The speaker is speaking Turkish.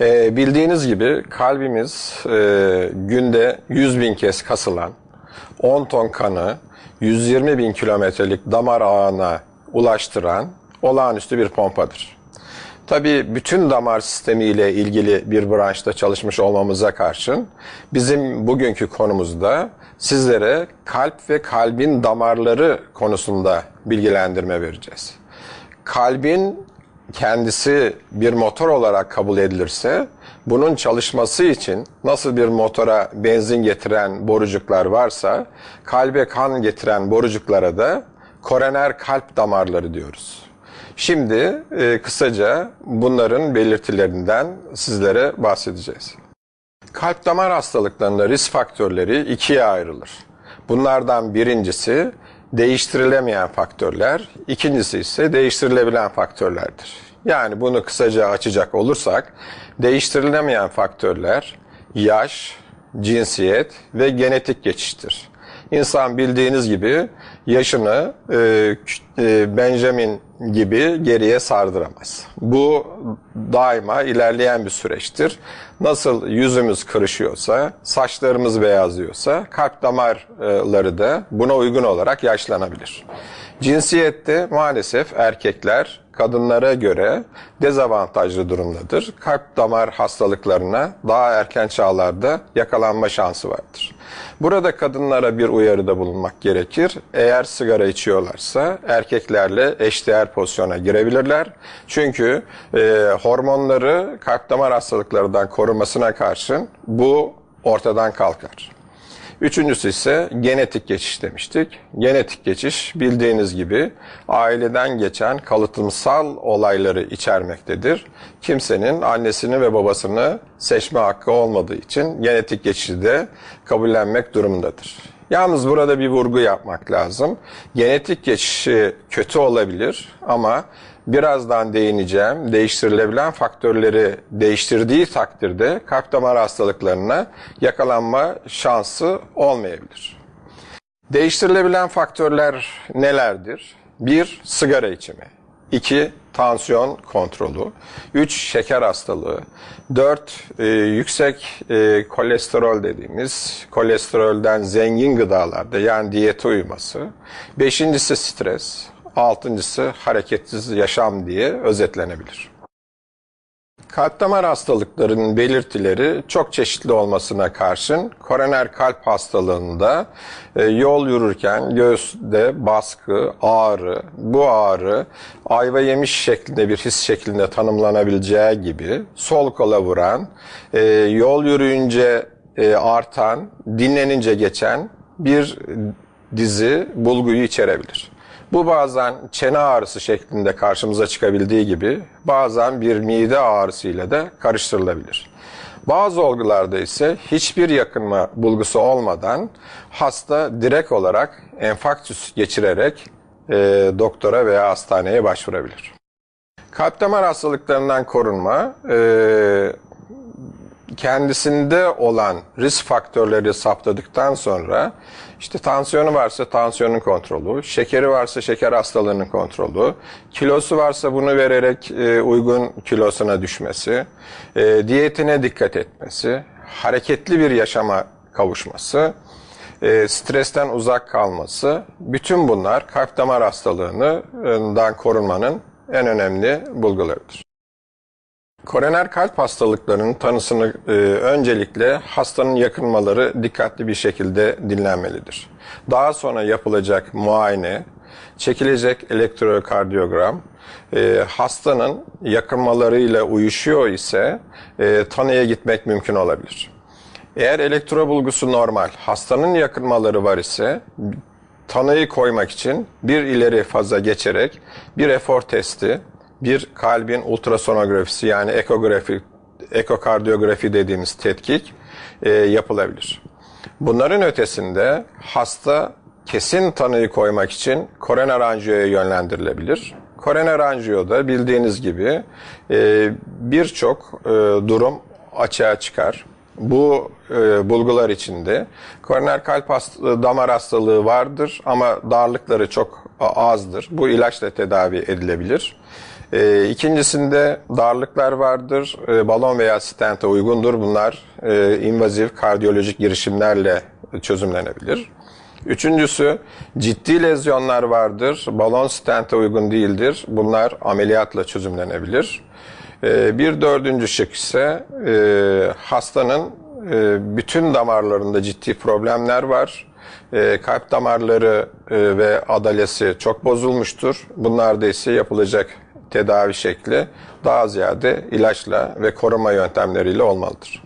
Ee, bildiğiniz gibi kalbimiz e, günde 100 bin kez kasılan, 10 ton kanı 120 bin kilometrelik damar ağına ulaştıran olağanüstü bir pompadır. Tabii bütün damar sistemiyle ilgili bir branşta çalışmış olmamıza karşın bizim bugünkü konumuzda sizlere kalp ve kalbin damarları konusunda bilgilendirme vereceğiz. Kalbin kendisi bir motor olarak kabul edilirse bunun çalışması için nasıl bir motora benzin getiren borucuklar varsa kalbe kan getiren borucuklara da koroner kalp damarları diyoruz. Şimdi e, kısaca bunların belirtilerinden sizlere bahsedeceğiz. Kalp damar hastalıklarında risk faktörleri ikiye ayrılır. Bunlardan birincisi değiştirilemeyen faktörler, ikincisi ise değiştirilebilen faktörlerdir. Yani bunu kısaca açacak olursak, değiştirilemeyen faktörler yaş, cinsiyet ve genetik geçiştir. İnsan bildiğiniz gibi yaşını e, e, Benjamin gibi geriye sardıramaz. Bu daima ilerleyen bir süreçtir. Nasıl yüzümüz kırışıyorsa, saçlarımız beyazlıyorsa kalp damarları da buna uygun olarak yaşlanabilir. Cinsiyette maalesef erkekler kadınlara göre dezavantajlı durumdadır. Kalp damar hastalıklarına daha erken çağlarda yakalanma şansı vardır. Burada kadınlara bir uyarıda bulunmak gerekir. Eğer sigara içiyorlarsa erkeklerle eşdeğer pozisyona girebilirler. Çünkü e, hormonları kalp damar hastalıklarından korumasına karşın bu ortadan kalkar. Üçüncüsü ise genetik geçiş demiştik. Genetik geçiş bildiğiniz gibi aileden geçen kalıtımsal olayları içermektedir. Kimsenin annesini ve babasını seçme hakkı olmadığı için genetik geçişi de kabullenmek durumundadır. Yalnız burada bir vurgu yapmak lazım. Genetik geçişi kötü olabilir ama birazdan değineceğim. Değiştirilebilen faktörleri değiştirdiği takdirde kalp damar hastalıklarına yakalanma şansı olmayabilir. Değiştirilebilen faktörler nelerdir? 1. Sigara içimi. 2. Tansiyon kontrolü. 3. Şeker hastalığı. 4. E, yüksek e, kolesterol dediğimiz kolesterolden zengin gıdalarda yani diyete uyması. Beşincisi stres. Altıncısı hareketsiz yaşam diye özetlenebilir. Kalp damar hastalıklarının belirtileri çok çeşitli olmasına karşın koroner kalp hastalığında e, yol yürürken göğüste baskı, ağrı, bu ağrı ayva yemiş şeklinde bir his şeklinde tanımlanabileceği gibi sol kola vuran, e, yol yürüyünce e, artan, dinlenince geçen bir dizi bulguyu içerebilir. Bu bazen çene ağrısı şeklinde karşımıza çıkabildiği gibi bazen bir mide ağrısıyla da karıştırılabilir. Bazı olgularda ise hiçbir yakınma bulgusu olmadan hasta direkt olarak enfarktüs geçirerek e, doktora veya hastaneye başvurabilir. Kalp damar hastalıklarından korunma e, kendisinde olan risk faktörleri saptadıktan sonra işte tansiyonu varsa tansiyonun kontrolü, şekeri varsa şeker hastalığının kontrolü, kilosu varsa bunu vererek e, uygun kilosuna düşmesi, e, diyetine dikkat etmesi, hareketli bir yaşama kavuşması, e, stresten uzak kalması, bütün bunlar kalp damar hastalığından korunmanın en önemli bulgularıdır. Koroner kalp hastalıklarının tanısını e, öncelikle hastanın yakınmaları dikkatli bir şekilde dinlenmelidir. Daha sonra yapılacak muayene, çekilecek elektrokardiyogram, e, hastanın yakınmalarıyla uyuşuyor ise e, tanıya gitmek mümkün olabilir. Eğer elektro bulgusu normal, hastanın yakınmaları var ise tanıyı koymak için bir ileri faza geçerek bir efor testi, bir kalbin ultrasonografisi yani ekografi, ekokardiyografi dediğimiz tetkik e, yapılabilir. Bunların ötesinde hasta kesin tanıyı koymak için koroner anjiyoya yönlendirilebilir. Koroner anjiyoda bildiğiniz gibi e, birçok e, durum açığa çıkar. Bu e, bulgular içinde koroner kalp hasta, damar hastalığı vardır ama darlıkları çok azdır. Bu ilaçla tedavi edilebilir. E, ikincisinde darlıklar vardır. E, balon veya stente uygundur. Bunlar e, invazif kardiyolojik girişimlerle çözümlenebilir. Üçüncüsü ciddi lezyonlar vardır. Balon stente uygun değildir. Bunlar ameliyatla çözümlenebilir. E, bir dördüncü şık ise e, hastanın e, bütün damarlarında ciddi problemler var. E, kalp damarları e, ve adalesi çok bozulmuştur. Bunlarda ise yapılacak tedavi şekli daha ziyade ilaçla ve koruma yöntemleriyle olmalıdır.